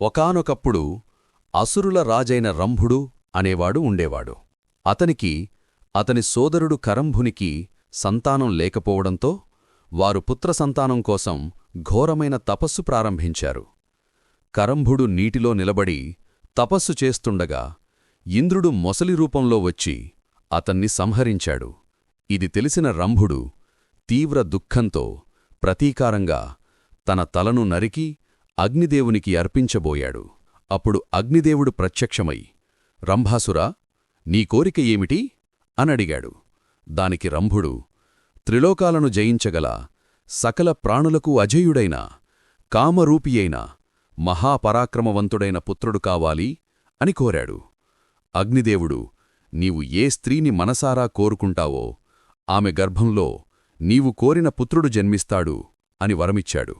ఒకానొకప్పుడు అసురుల రాజైన రంభుడు అనేవాడు ఉండేవాడు. అతనికి అతని సోదరుడు కరంభునికి సంతానం లేకపోవడంతో వారు పుత్రసంతానం కోసం ఘోరమైన తపస్సు ప్రారంభించారు. కరంభుడు నీటిలో నిలబడి తపస్సు చేస్తుండగా ఇంద్రుడు మొసలి రూపంలో వచ్చి అతన్ని సంహరించాడు. ఇది తెలిసిన రంభుడు తీవ్ర దుఃఖంతో ప్రతీకారంగా తన తలను నరికి అగ్నిదేవునికి అర్పించబోయాడు. అప్పుడు అగ్నిదేవుడు ప్రత్యక్షమై రంభాసురా నీ కోరిక ఏమిటి? అనడిగాడు దానికి రంభుడు త్రిలోకాలను జయించగల సకల ప్రాణులకు అజయుడైన కామరూపియైన మహాపరాక్రమవంతుడైన పుత్రుడు కావాలి అని కోరాడు. అగ్నిదేవుడు నీవు ఏ స్త్రీని మనసారా కోరుకుంటావో ఆమె గర్భంలో నీవు కోరిన పుత్రుడు జన్మిస్తాడు అని వరమిచ్చాడు.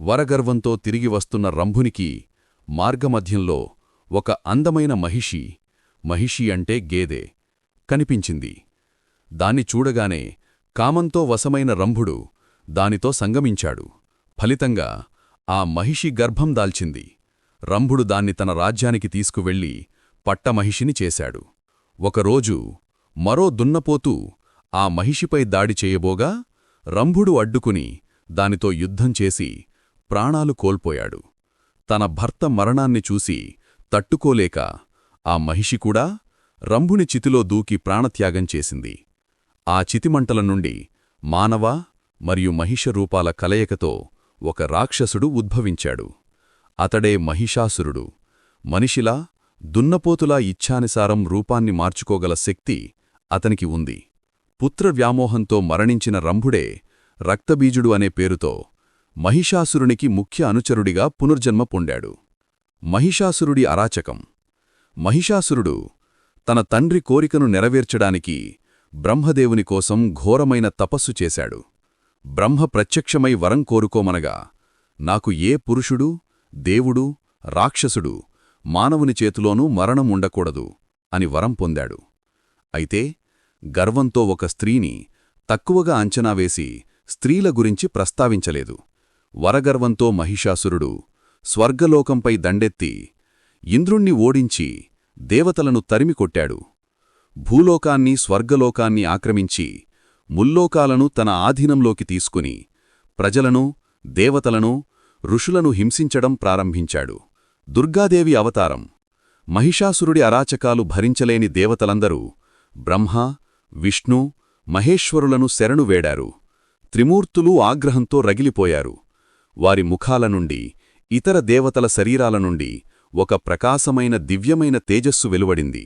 వరగర్వంతో తిరిగి వస్తున్న రంభునికి మార్గమధ్యంలో ఒక అందమైన మహిషి మహిషి అంటే గేదె కనిపించింది. దాన్ని చూడగానే కామంతో వశమైన రంభుడు దానితో సంగమించాడు. ఫలితంగా ఆ మహిషి గర్భం దాల్చింది. రంభుడు దాన్ని తన రాజ్యానికి తీసుకువెళ్ళి పట్టమహిషిని చేశాడు. ఒకరోజు మరో దున్నపోతూ ఆ మహిషిపై దాడి చేయబోగా రంభుడు అడ్డుకుని దానితో యుద్ధం చేసి ప్రాణాలు కోల్పోయాడు. తన భర్త మరణాన్ని చూసి తట్టుకోలేక ఆ మహిషి కూడా రంభుని చితిలో దూకి ప్రాణత్యాగం చేసింది. ఆ చితిమంటల నుండి మానవ మరియు మహిష రూపాల కలయికతో ఒక రాక్షసుడు ఉద్భవించాడు. అతడే మహిషాసురుడు. మనిషిలా దున్నపోతులా ఇచ్ఛానుసారం రూపాన్ని మార్చుకోగల శక్తి అతనికి ఉంది. పుత్రవ్యామోహంతో మరణించిన రంభుడే రక్తబీజుడు అనే పేరుతో మహిషాసురునికి ముఖ్య అనుచరుడిగా పునర్జన్మ పొందాడు. మహిషాసురుడి అరాచకం. మహిషాసురుడు తన తండ్రి కోరికను నెరవేర్చడానికి బ్రహ్మదేవుని కోసం ఘోరమైన తపస్సు చేశాడు. బ్రహ్మ ప్రత్యక్షమై వరం కోరుకోమనగా నాకు ఏ పురుషుడు దేవుడు రాక్షసుడు మానవుని చేతిలోనూ మరణం ఉండకూడదు అని వరం పొందాడు. అయితే గర్వంతో ఒక స్త్రీని తక్కువగా అంచనా వేసి స్త్రీల గురించి ప్రస్తావించలేదు. వరగర్వంతో మహిషాసురుడు స్వర్గలోకంపై దండెత్తి ఇంద్రుణ్ణి ఓడించి దేవతలను తరిమికొట్టాడు భూలోకాన్ని స్వర్గలోకాన్ని ఆక్రమించి ముల్లోకాలను తన ఆధీనంలోకి తీసుకుని ప్రజలను దేవతలను ఋషులను హింసించడం ప్రారంభించాడు. దుర్గాదేవి అవతారం. మహిషాసురుడి అరాచకాలు భరించలేని దేవతలందరూ బ్రహ్మ విష్ణు మహేశ్వరులను శరణు వేడారు. త్రిమూర్తులు ఆగ్రహంతో రగిలిపోయారు. వారి ముఖాల నుండి ఇతర దేవతల శరీరాల నుండి ఒక ప్రకాశమైన దివ్యమైన తేజస్సు వెలువడింది.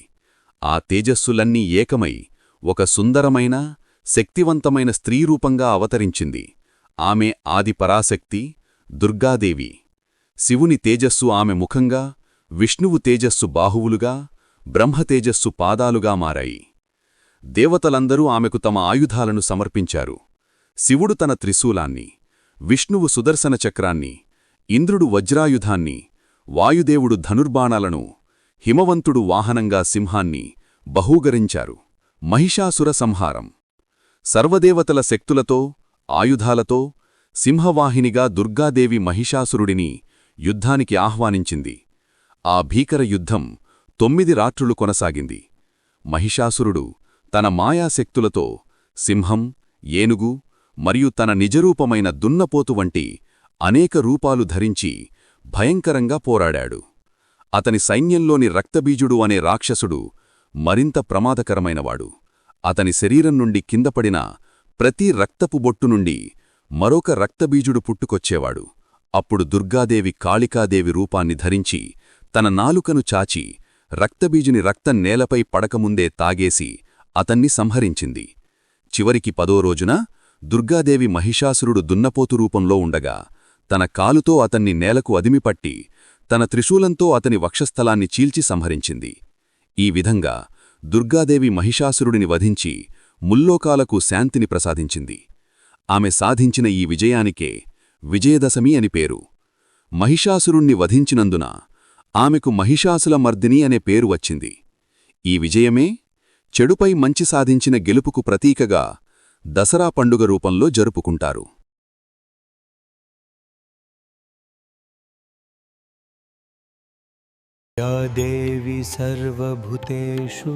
ఆ తేజస్సులన్నీ ఏకమై ఒక సుందరమైన శక్తివంతమైన స్త్రీరూపంగా అవతరించింది. ఆమె ఆది పరాశక్తి దుర్గాదేవి. శివుని తేజస్సు ఆమె ముఖంగా విష్ణువు తేజస్సు బాహువులుగా బ్రహ్మతేజస్సు పాదాలుగా మారాయి. దేవతలందరూ ఆమెకు తమ ఆయుధాలను సమర్పించారు. శివుడు తన త్రిశూలాన్ని విష్ణువు సుదర్శన చక్రాన్ని ఇంద్రుడు వజ్రాయుధాన్ని వాయుదేవుడు ధనుర్బాణాలను హిమవంతుడు వాహనంగా సింహాన్ని బహూగరించారు మహిషాసుర సంహారం. సర్వదేవతల శక్తులతో ఆయుధాలతో సింహవాహినిగా దుర్గాదేవి మహిషాసురుడిని యుద్ధానికి ఆహ్వానించింది. ఆ భీకర యుద్ధం తొమ్మిది రాత్రులు కొనసాగింది. మహిషాసురుడు తన మాయాశక్తులతో సింహం ఏనుగు మరియు తన నిజరూపమైన దున్నపోతు వంటి అనేక రూపాలు ధరించి భయంకరంగా పోరాడాడు. అతని సైన్యంలోని రక్తబీజుడు అనే రాక్షసుడు మరింత ప్రమాదకరమైనవాడు. అతని శరీరం నుండి కిందపడిన ప్రతి రక్తపు బొట్టు నుండి మరొక రక్తబీజుడు పుట్టుకొచ్చేవాడు. అప్పుడు దుర్గాదేవి కాళికాదేవి రూపాన్ని ధరించి తన నాలుకను చాచి రక్తబీజుని రక్తం నేలపై పడకముందే తాగేసి అతన్ని సంహరించింది. చివరికి పదో రోజున దుర్గాదేవి మహిషాసురుడు దున్నపోతు రూపంలో ఉండగా తన కాలుతో అతన్ని నేలకు అదిమిపట్టి తన త్రిశూలంతో అతని వక్షస్థలాన్ని చీల్చి సంహరించింది. ఈ విధంగా దుర్గాదేవి మహిషాసురుడిని వధించి ముల్లోకాలకు శాంతిని ప్రసాదించింది. ఆమె సాధించిన ఈ విజయానికే విజయదశమి అని పేరు. మహిషాసురుణ్ణి వధించినందున ఆమెకు మహిషాసుల మర్దిని అనే పేరు వచ్చింది. ఈ విజయమే చెడుపై మంచి సాధించిన గెలుపుకు ప్రతీకగా దసరా పండుగ రూపంలో జరుపుకుంటారు. దేవి సర్వభూతేషు.